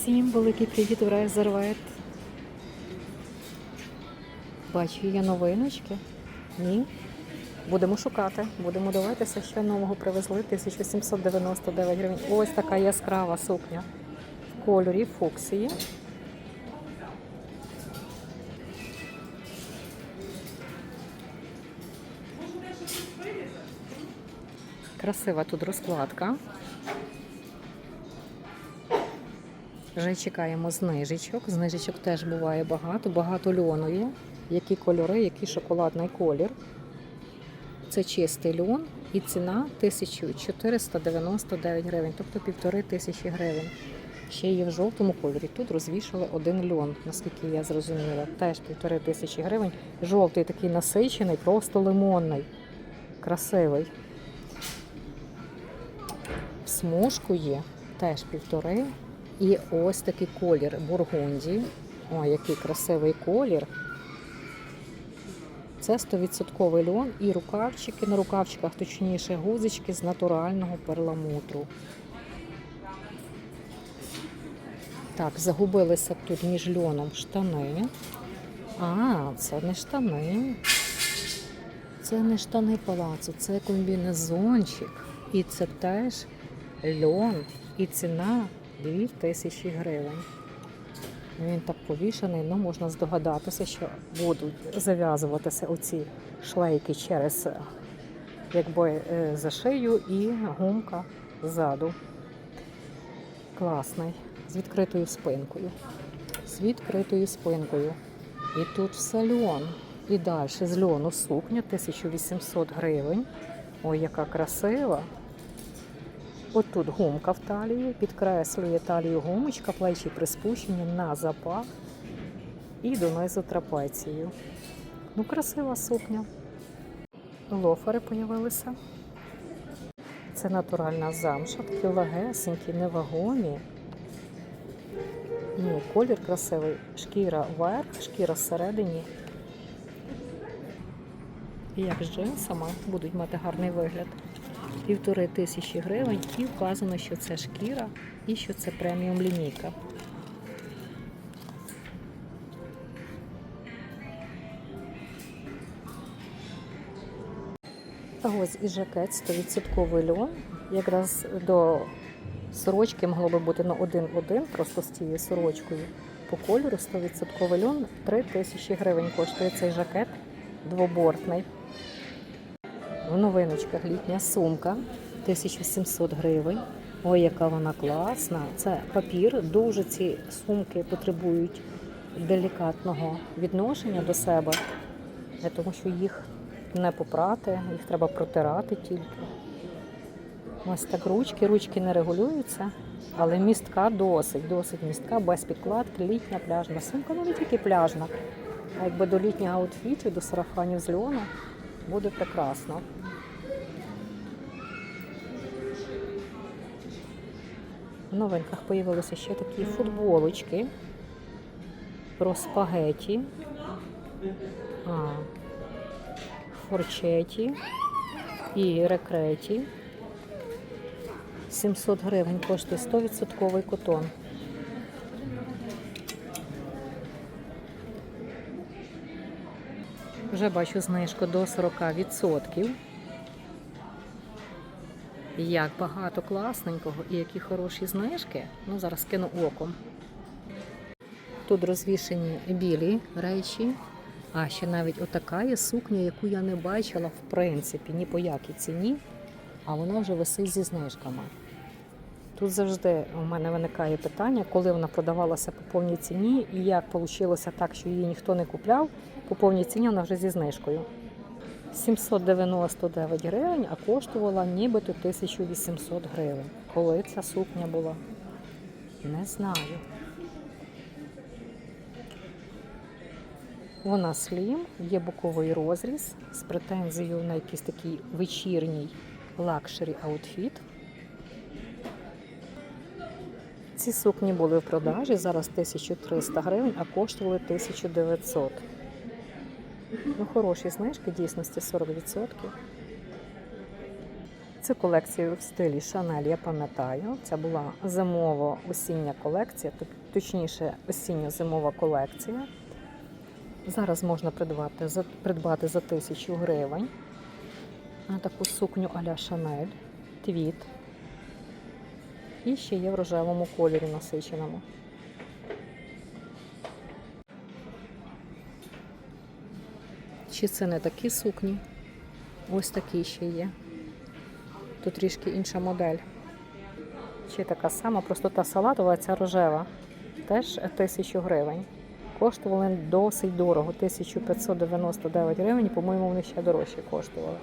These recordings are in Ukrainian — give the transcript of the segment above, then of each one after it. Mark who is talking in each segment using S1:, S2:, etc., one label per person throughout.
S1: Всім великий привіт в Резервет. Бачу, є новиночки. Ні. Будемо шукати, будемо дивитися, що нового привезли. 1799 гривень. Ось така яскрава сукня в кольорі фуксії. Красива тут розкладка. Вже чекаємо знижечок. Знижечок теж буває багато, багато льону є. Які кольори, який шоколадний колір. Це чистий льон і ціна 1499 гривень, тобто півтори тисячі гривень. Ще є в жовтому кольорі. Тут розвішали один льон, наскільки я зрозуміла. Теж півтори тисячі гривень. Жовтий такий насичений, просто лимонний. Красивий. В смужку є теж півтори. І ось такий колір бургунді. О, який красивий колір. Це 100% льон і рукавчики, на рукавчиках, точніше, гузички з натурального перламутру. Так, загубилися тут між льоном штани. А, це не штани. Це не штани палацу, це комбінезончик. І це теж льон. І ціна 2000 гривень. Він так повішаний, ну можна здогадатися, що будуть зав'язуватися оці шлейки через якби е, за шию і гумка ззаду. Класний. З відкритою спинкою. З відкритою спинкою. І тут все льон. І далі з льону сукня 1800 гривень. Ой, яка красива. Отут гумка в талії, підкреслює талію гумочка, плечі приспущені на запах і донизу трапецію. Ну, красива сукня. Лофери появилися. Це натуральна замша, такі легесенькі, невагомі. Ну, колір красивий. Шкіра вверх, шкіра всередині. І як з джинсами будуть мати гарний вигляд півтори тисячі гривень і вказано, що це шкіра і що це преміум лінійка. Ось і жакет 100% льон. Якраз до сорочки могло би бути на в один, просто з цією сорочкою. По кольору 100% льон 3 тисячі гривень коштує цей жакет двобортний. В новиночках літня сумка 1700 гривень. Ой, яка вона класна. Це папір. Дуже ці сумки потребують делікатного відношення до себе, тому що їх не попрати, їх треба протирати тільки. Ось так ручки. Ручки не регулюються, але містка досить, досить містка, без підкладки, літня пляжна сумка, ну не тільки пляжна. А якби до літнього аутфіту, до сарафанів з льону буде прекрасно. В новинках появилися ще такі футболочки про спагеті, а, форчеті і рекреті. 700 гривень коштує 100% котон. Вже бачу знижку до 40%. Як багато класненького і які хороші знижки. Ну, зараз кину оком. Тут розвішені білі речі, а ще навіть отака є сукня, яку я не бачила в принципі ні по якій ціні, а вона вже висить зі знижками. Тут завжди у мене виникає питання, коли вона продавалася по повній ціні, і як вийшло так, що її ніхто не купляв, по повній ціні вона вже зі знижкою. 799 гривень, а коштувала нібито 1800 гривень. Коли ця сукня була? Не знаю. Вона слім, є боковий розріз з претензією на якийсь такий вечірній лакшері аутфіт. Ці сукні були в продажі, зараз 1300 гривень, а коштували 1900. Ну, хороші знижки, дійсності 40%. Це Цю колекцію в стилі Шанель я пам'ятаю. Це була зимово-осіння колекція, точніше, осінньо-зимова колекція. Зараз можна придбати за, придбати за тисячу гривень. А таку сукню а-ля Шанель, твіт. І ще є в рожевому кольорі насиченому. Чи це не такі сукні? Ось такі ще є. Тут трішки інша модель. Ще така сама, просто та салатова, ця рожева. Теж тисячу гривень. Коштували досить дорого, 1599 гривень, по-моєму, вони ще дорожче коштували.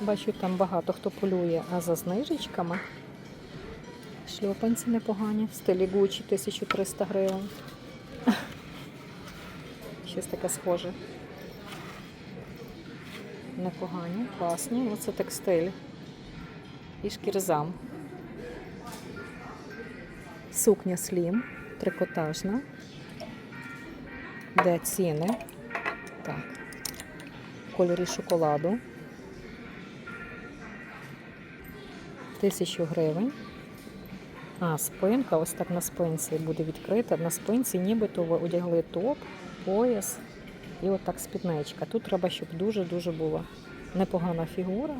S1: Бачу, там багато хто полює а за знижечками. Шльопанці непогані, в стилі Gucci 1300 гривень. Щось таке схоже. Непогані, класні. Оце текстиль. І шкірзам. Сукня слім, трикотажна. Де ціни? Так. Кольорі шоколаду. Тисячу гривень. А, спинка, ось так на спинці буде відкрита. На спинці нібито ви одягли топ, пояс і отак спідничка. Тут треба, щоб дуже-дуже була непогана фігура,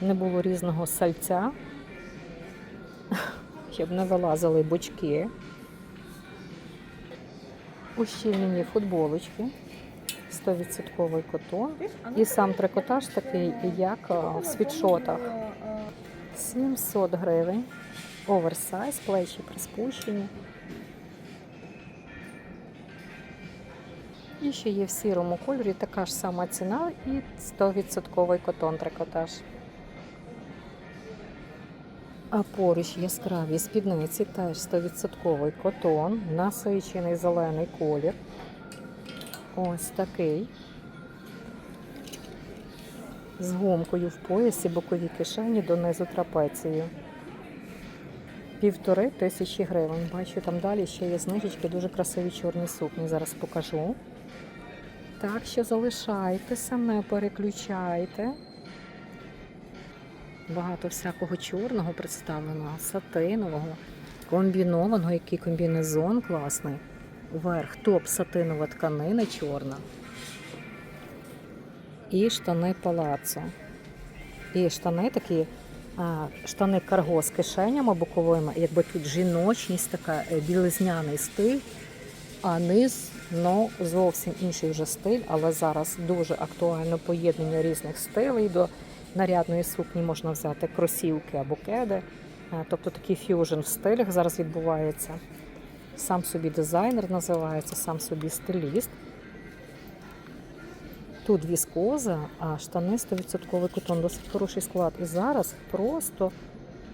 S1: не було різного сальця, щоб не вилазили бочки. Ущільнені футболочки, 100% котон. І сам трикотаж такий, як в світшотах. 700 гривень. Оверсайз, плечі приспущені. І ще є в сірому кольорі така ж сама ціна і 100% котон трикотаж. А поруч яскраві спідниці теж 100% котон, насичений зелений колір. Ось такий. З гумкою в поясі, бокові кишені донизу трапецію. Півтори тисячі гривень. Бачу, там далі ще є знижечки, дуже красиві чорні сукні. Зараз покажу. Так що залишайтеся, не переключайте. Багато всякого чорного представлено, сатинового, комбінованого, який комбінезон класний. Верх топ сатинова тканина чорна. І штани палацо. І штани такі, штани карго з кишенями боковими, якби тут жіночність, така е, білизняний стиль, а низ ну, зовсім інший вже стиль, але зараз дуже актуально поєднання різних стилей. До нарядної сукні можна взяти кросівки або кеди. Е, Тобто такий ф'южн в стилях зараз відбувається. Сам собі дизайнер називається, сам собі стиліст. Тут віскоза, а штани 100% котон, досить хороший склад. І зараз просто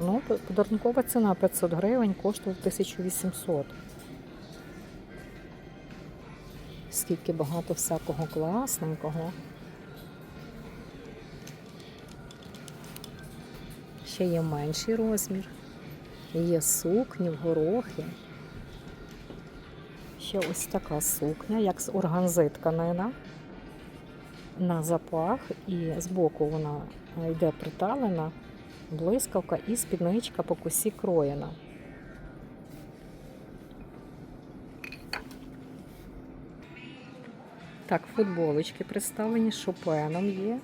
S1: ну, подарункова ціна 500 гривень, коштує 1800. Скільки багато всякого класненького. Ще є менший розмір. Є сукні в горохи. Ще ось така сукня, як з органзи тканина. На запах, і збоку вона йде приталена, блискавка і спідничка по косі кроєна. Так, футболочки представлені, шопеном є,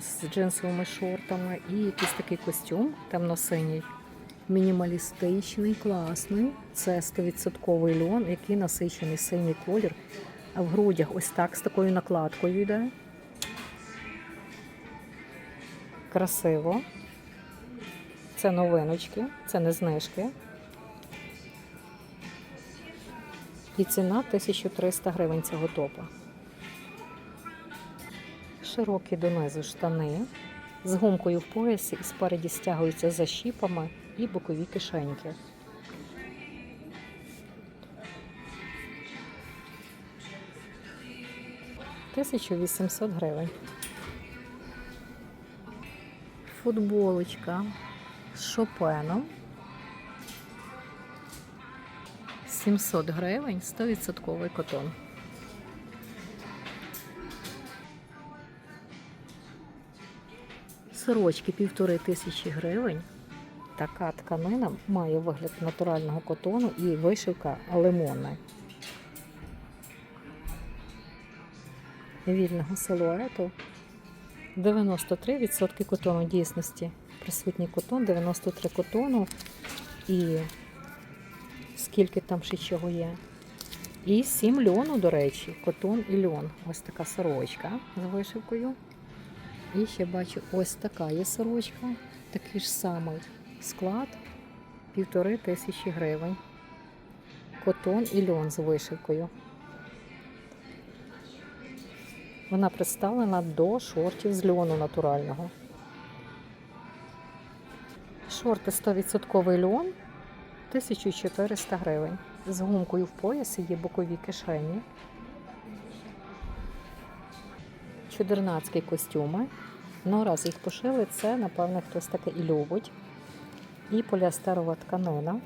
S1: з джинсовими шортами і якийсь такий костюм темно-синій, мінімалістичний, класний. Це 100% льон, який насичений синій колір. А в грудях ось так з такою накладкою йде. Красиво. Це новиночки, це не знижки. І ціна 1300 гривень цього топа. Широкі донизу штани з гумкою в поясі і спереді стягуються за щіпами і бокові кишеньки. Тисячу вісімсот гривень. Футболочка з шопеном. 700 гривень, 100% котон. сорочки півтори тисячі гривень. Така тканина має вигляд натурального котону і вишивка лимонна. Вільного силуету. 93% котону дійсності. Присутній котон, 93 котону. І скільки там ще чого є. І 7 льону, до речі, котон і льон. Ось така сорочка з вишивкою. І ще бачу, ось така є сорочка, такий ж самий склад, півтори тисячі гривень. Котон і льон з вишивкою. Вона представлена до шортів з льону натурального. Шорти 100% льон 1400 гривень. З гумкою в поясі є бокові кишені. Чудернацькі костюми. Ну, раз їх пошили, це, напевне, хтось таке і любить. І поліастерова тканина.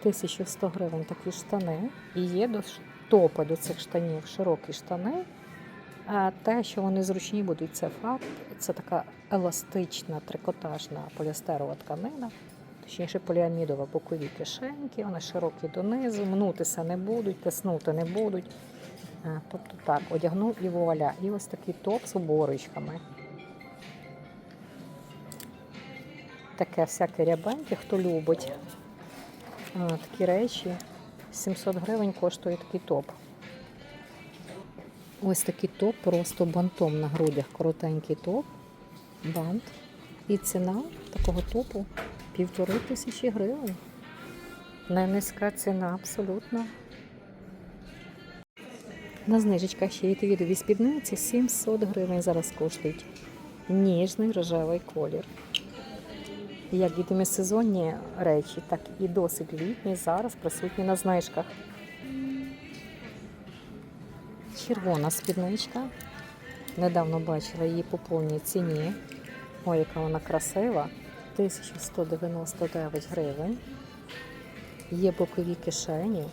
S1: 1100 гривень такі штани. І є до топи до цих штанів, широкі штани. А те, що вони зручні будуть, це факт. Це така еластична трикотажна поліастерова тканина, точніше поліамідова бокові кишеньки, вони широкі донизу, мнутися не будуть, тиснути не будуть. Тобто так, одягнув і вуаля. І ось такий топ з оборочками. Таке всяке рябеньке, хто любить. Такі речі. 700 гривень коштує такий топ. Ось такий топ, просто бантом на грудях. Коротенький топ, бант. І ціна такого топу півтори тисячі гривень. Не низька ціна абсолютно. На знижечках ще є твідові спідниці 700 гривень зараз коштують. Ніжний рожевий колір. Як і демісезонні речі, так і досить літні зараз присутні на знижках. Червона спідничка. Недавно бачила її по повній ціні. Ой, яка вона красива. 1199 гривень. Є бокові кишені.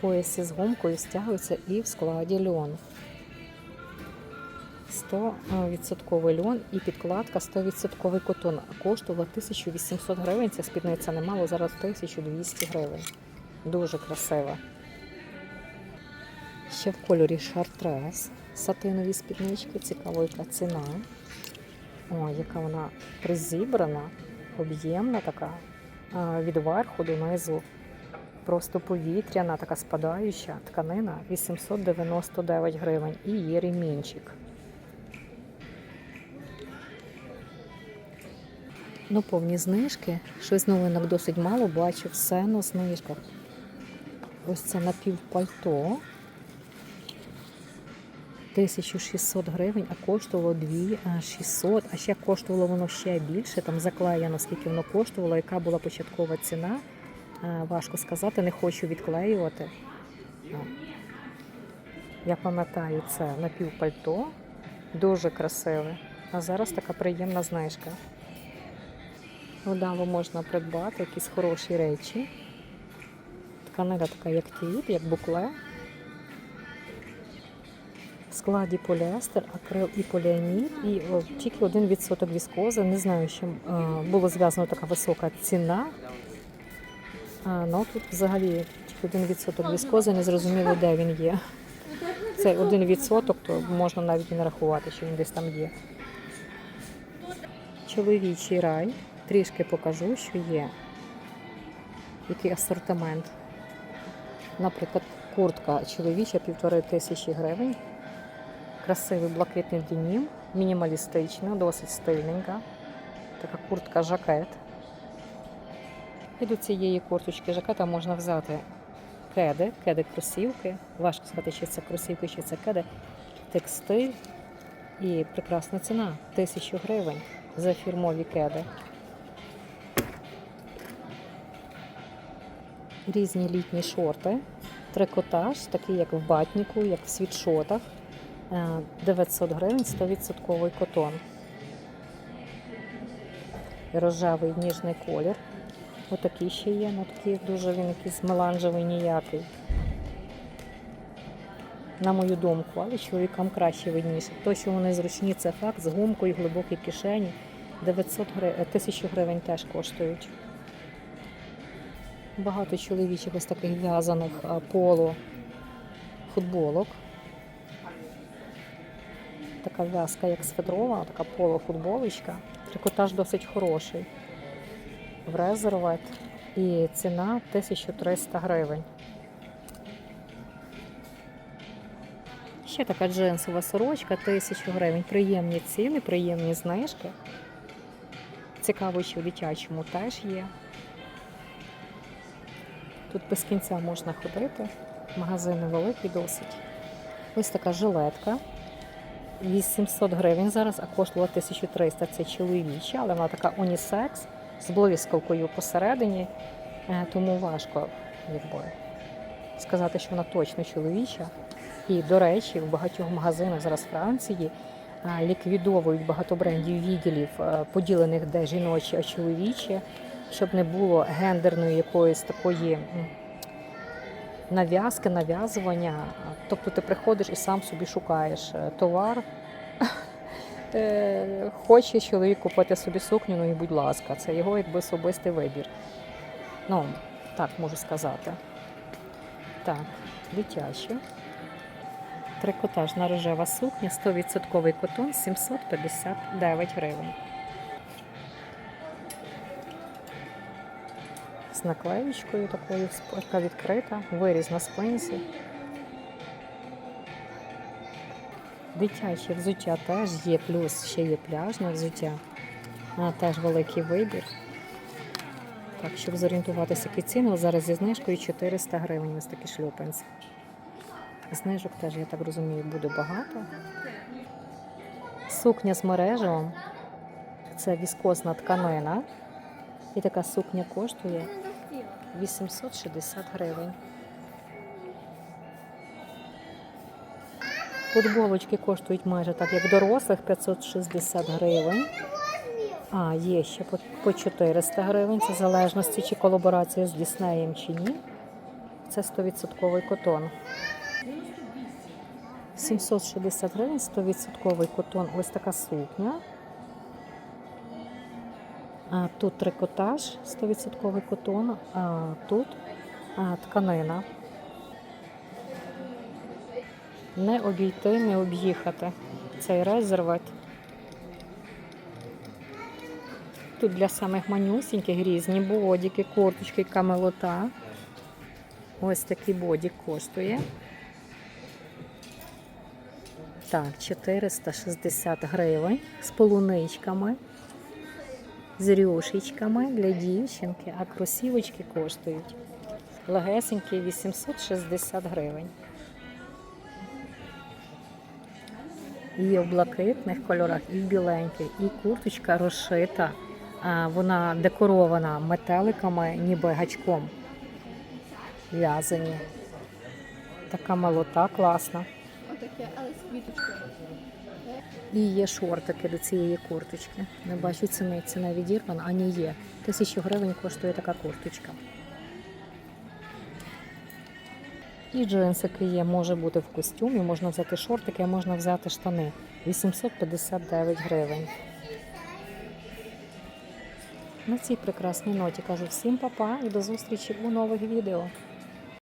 S1: Пояси з гумкою стягуються і в складі льон. 100% льон і підкладка 100% котон. Коштувала 1800 гривень. Ця спідниця немало, зараз 1200 гривень. Дуже красива. Ще в кольорі шартрес. Сатинові спіднички, цікаво, яка ціна. О, яка вона призібрана, об'ємна така, від верху до низу. Просто повітряна, така спадаюча тканина 899 гривень. І є ремінчик. Ну, повні знижки. Щось новинок досить мало бачу, все на знижках. Ось це напівпальто. 1600 гривень, а коштувало 2600, а ще коштувало воно ще більше, там заклеєно, скільки воно коштувало, яка була початкова ціна. Е, Важко сказати, не хочу відклеювати. Ну, Я пам'ятаю, це напівпальто, дуже красиве. А зараз така приємна знижка. Удало можна придбати якісь хороші речі. Тканина така, як твіт, як букле. Складі поліестер, акрил і поліамід, і тільки 1% віскози. Не знаю, чим було зв'язано така висока ціна. Ну тут взагалі тільки 1% віскози, не зрозуміло, де він є. Це 1%, то можна навіть і не рахувати, що він десь там є. Чоловічий рай. Трішки покажу, що є. Який асортимент. Наприклад, куртка чоловіча півтори тисячі гривень. Красивий блакитний денім, мінімалістична, досить стильненька. Така куртка жакет. І до цієї курточки жакета можна взяти кеди, кеди кросівки. Важко сказати, чи це кросівки, чи це кеди, текстиль. І прекрасна ціна тисячу гривень за фірмові кеди. Різні літні шорти, трикотаж, такий як в батніку, як в світшотах. Е, 900 гривень 100% котон. Рожевий ніжний колір. Отакий ще є, ну такий дуже він якийсь меланжевий ніякий. на мою думку, але чоловікам краще видніше. То, що вони зручні, це факт з гумкою, глибокі кишені. 900 гривень, 1000 гривень теж коштують. Багато чоловічих ось таких в'язаних поло футболок. Така в'язка, як з Федрова, така поло-футболочка. Трикотаж досить хороший. В резервет. І ціна 1300 гривень. Ще така джинсова сорочка 1000 гривень. Приємні ціни, приємні знижки. Цікаво, що в дитячому теж є. Тут без кінця можна ходити. Магазини великі досить. Ось така жилетка. 800 гривень зараз, а коштувала 1300. Це чоловіча, але вона така унісекс з блискавкою посередині. Е, Тому важко якби, сказати, що вона точно чоловіча. І, до речі, в багатьох магазинах зараз Франції ліквідовують багато брендів відділів, е, поділених де жіночі, а чоловічі, щоб не було гендерної якоїсь такої нав'язки, нав'язування. Тобто ти приходиш і сам собі шукаєш е, товар. Е, Хоче чоловік купити собі сукню, ну і будь ласка, це його якби особистий вибір. Ну, так можу сказати. Так, дитячі. Трикотажна рожева сукня, 100% котон, 759 гривень. З наклеєчкою такою, яка відкрита, виріз на спинці. Дитяче взуття теж є, плюс ще є пляжне взуття. А, теж великий вибір. Так, щоб зорієнтуватися, які ціни, зараз зі знижкою 400 гривень ось такі шльопанці. Знижок теж, я так розумію, буде багато. Сукня з мережевом. Це віскозна тканина. І така сукня коштує 860 гривень. Футболочки коштують майже так, як дорослих 560 гривень. А, є ще по, по 400 гривень. Це в залежності, чи колаборація з Діснеєм, чи ні. Це 100% котон. 760 гривень, 100% котон. Ось така сукня. Тут трикотаж, 100% котон, а тут тканина. Не обійти, не об'їхати. Цей резервет. Тут для самих манюсіньких різні бодіки, курточки, камелота. Ось такий бодік коштує. Так, 460 гривень з полуничками, з рюшечками для дівчинки, а кросівочки коштують легесенькі 860 гривень. І в блакитних кольорах, і в біленьких, і курточка розшита. Вона декорована метеликами, ніби гачком в'язані. Така малота класна.
S2: Отаке, але з квіточкою.
S1: І є шортики до цієї курточки. Не бачу ціни, ціна відірвана, а ні є. Тисячу гривень коштує така курточка. І джинсики є, може бути в костюмі, можна взяти шортики, а можна взяти штани. 859 гривень. На цій прекрасній ноті кажу всім па-па і до зустрічі у нових відео.